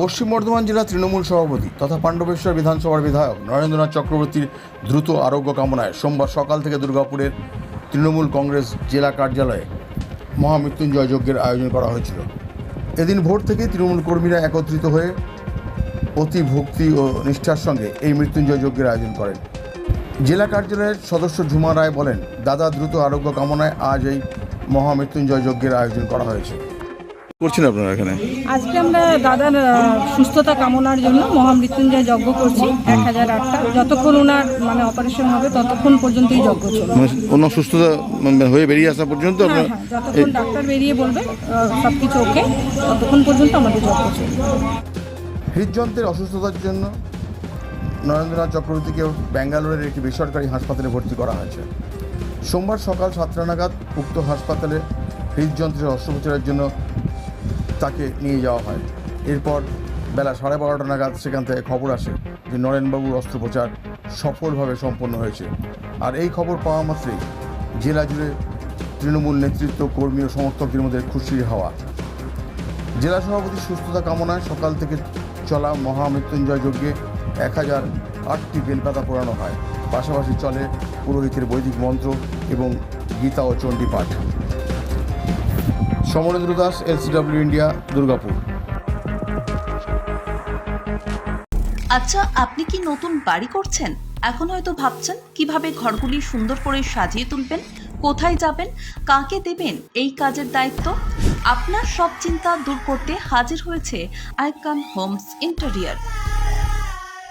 পশ্চিম বর্ধমান জেলা তৃণমূল সভাপতি তথা পাণ্ডবেশ্বর বিধানসভার বিধায়ক নরেন্দ্রনাথ চক্রবর্তীর দ্রুত আরোগ্য কামনায় সোমবার সকাল থেকে দুর্গাপুরের তৃণমূল কংগ্রেস জেলা কার্যালয়ে মহামৃত্যুঞ্জয় যজ্ঞের আয়োজন করা হয়েছিল। এদিন ভোর থেকেই তৃণমূল কর্মীরা একত্রিত হয়ে অতি ভক্তি ও নিষ্ঠার সঙ্গে এই মৃত্যুঞ্জয় যজ্ঞের আয়োজন করেন। জেলা কার্যালয়ের সদস্য ঝুমা রায় বলেন, দাদা, দ্রুত আরোগ্য কামনায় আজ এই মহামৃত্যুঞ্জয় যজ্ঞের আয়োজন করা হয়েছে। করছেন আপনারা এখানে? আজকে আমরা দাদার সুস্থতা কামনার জন্য মহামৃত্যুঞ্জয় যজ্ঞ করছি এক হাজার আটটা। যতক্ষণ ওনার মানে অপারেশন হবে ততক্ষণ পর্যন্তই যজ্ঞ চলবে। মানে অন্য সুস্থতা মানে হয়ে বেরিয়ে আসা পর্যন্ত হ্যাঁ হ্যাঁ যতক্ষণ ডাক্তার বেরিয়ে বলবে সব কিছু ওকে ততক্ষণ পর্যন্ত আমাদের যজ্ঞ চলবে। হৃদযন্ত্রের অসুস্থতার জন্য নরেন্দ্রনাথ চক্রবর্তীকে ব্যাঙ্গালোরের একটি বেসরকারি হাসপাতালে ভর্তি করা হয়েছে। সোমবার সকাল সাতটা নাগাদ উক্ত হাসপাতালে হৃদযন্ত্রের অস্ত্রোপচারের জন্য তাকে নিয়ে যাওয়া হয়। এরপর বেলা সাড়ে বারোটা নাগাদ সেখান থেকে খবর আসে যে নরেনবাবুর অস্ত্রোপচার সফলভাবে সম্পন্ন হয়েছে। আর এই খবর পাওয়া মাত্রই জেলা জুড়ে তৃণমূল নেতৃত্ব, কর্মী ও সমর্থকদের মধ্যে খুশির হাওয়া। জেলা সভাপতির সুস্থতা কামনায় সকাল থেকে চলা মহামৃত্যুঞ্জয় যজ্ঞে এক হাজার আটটি বেলপাতা পোড়ানো হয়। পাশাপাশি চলে পুরোহিতের বৈদিক মন্ত্র এবং গীতা ও চণ্ডী পাঠ সমরেন্দ্র দাস এলসিডব্লিউ ইন্ডিয়া দুর্গাপুর। আচ্ছা আপনি কি নতুন বাড়ি করছেন? এখন হয়তো ভাবছেন, কীভাবে ঘরগুলি সুন্দর করে সাজিয়ে তুলবেন? কোথায় যাবেন? কাকে দেবেন? এই কাজের দায়িত্ব? আপনার সব চিন্তা দূর করতে হাজির হয়েছে icon homes interior.